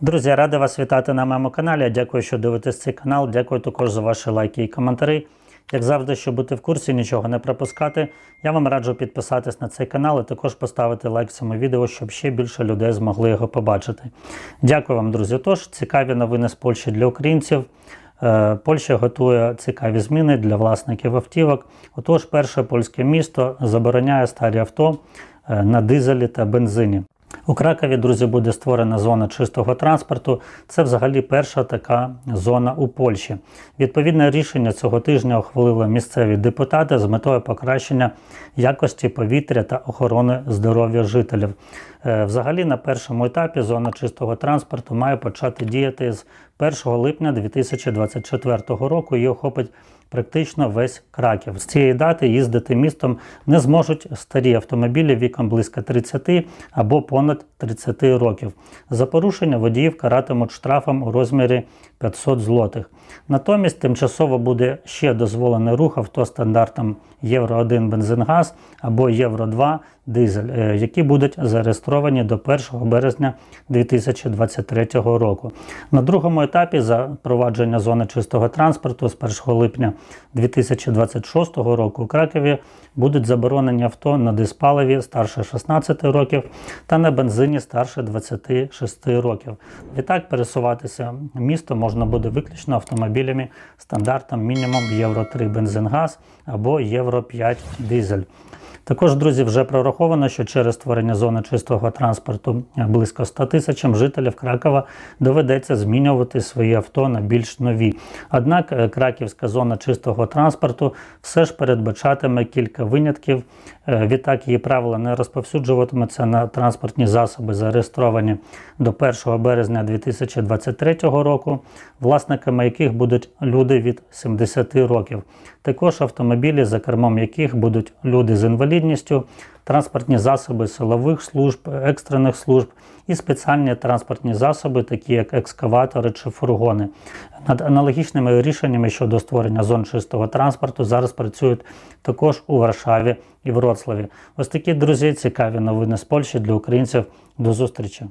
Друзі, радий вас вітати на моєму каналі. Дякую, що дивитесь цей канал. Дякую також за ваші лайки і коментарі. Як завжди, щоб бути в курсі, нічого не пропускати, я вам раджу підписатись на цей канал і також поставити лайк цьому відео, щоб ще більше людей змогли його побачити. Дякую вам, друзі. Тож, цікаві новини з Польщі для українців. Е, Польща готує цікаві зміни для власників автівок. Отож, перше польське місто забороняє старі авто е, на дизелі та бензині. У Кракові, друзі, буде створена зона чистого транспорту. Це взагалі перша така зона у Польщі. Відповідне рішення цього тижня ухвалили місцеві депутати з метою покращення якості повітря та охорони здоров'я жителів. Е, Взагалі, на першому етапі зона чистого транспорту має почати діяти з 1 липня 2024 року і охопить практично весь Краків. З цієї дати їздити містом не зможуть старі автомобілі віком близько 30 або понад 30 років. За порушення водіїв каратимуть штрафом у розмірі 500 злотих. Натомість тимчасово буде ще дозволений рух авто стандартам Євро 1 бензин-газ або Євро 2 дизель, е, які будуть зареєстровані до 1 березня 2023 року. На другому етапі запровадження зони чистого транспорту з 1 липня 2026 року у Кракові будуть заборонені авто на диспаливі старше 16 років та на бензині старше 26 років. Відтак пересуватися місто можна буде виключно автомобілями стандартом мінімум Євро 3 бензин-газ або Євро 5 дизель. Також, друзі, вже прораховано, що через створення зони чистого транспорту близько 100 тисячам жителів Кракова доведеться змінювати свої авто на більш нові. Однак е, краківська зона чистого транспорту все ж передбачатиме кілька винятків. Е, Відтак її правила не розповсюджуватимуться на транспортні засоби, зареєстровані до 1 березня 2023 року, власниками яких будуть люди від 70 років. Також автомобілі, за кермом яких будуть люди з інвалідністю, транспортні засоби силових служб, екстрених служб і спеціальні транспортні засоби, такі як екскаватори чи фургони. Над аналогічними рішеннями щодо створення зон чистого транспорту зараз працюють також у Варшаві і Вроцлаві. Ось такі друзі, цікаві новини з Польщі для українців. До зустрічі!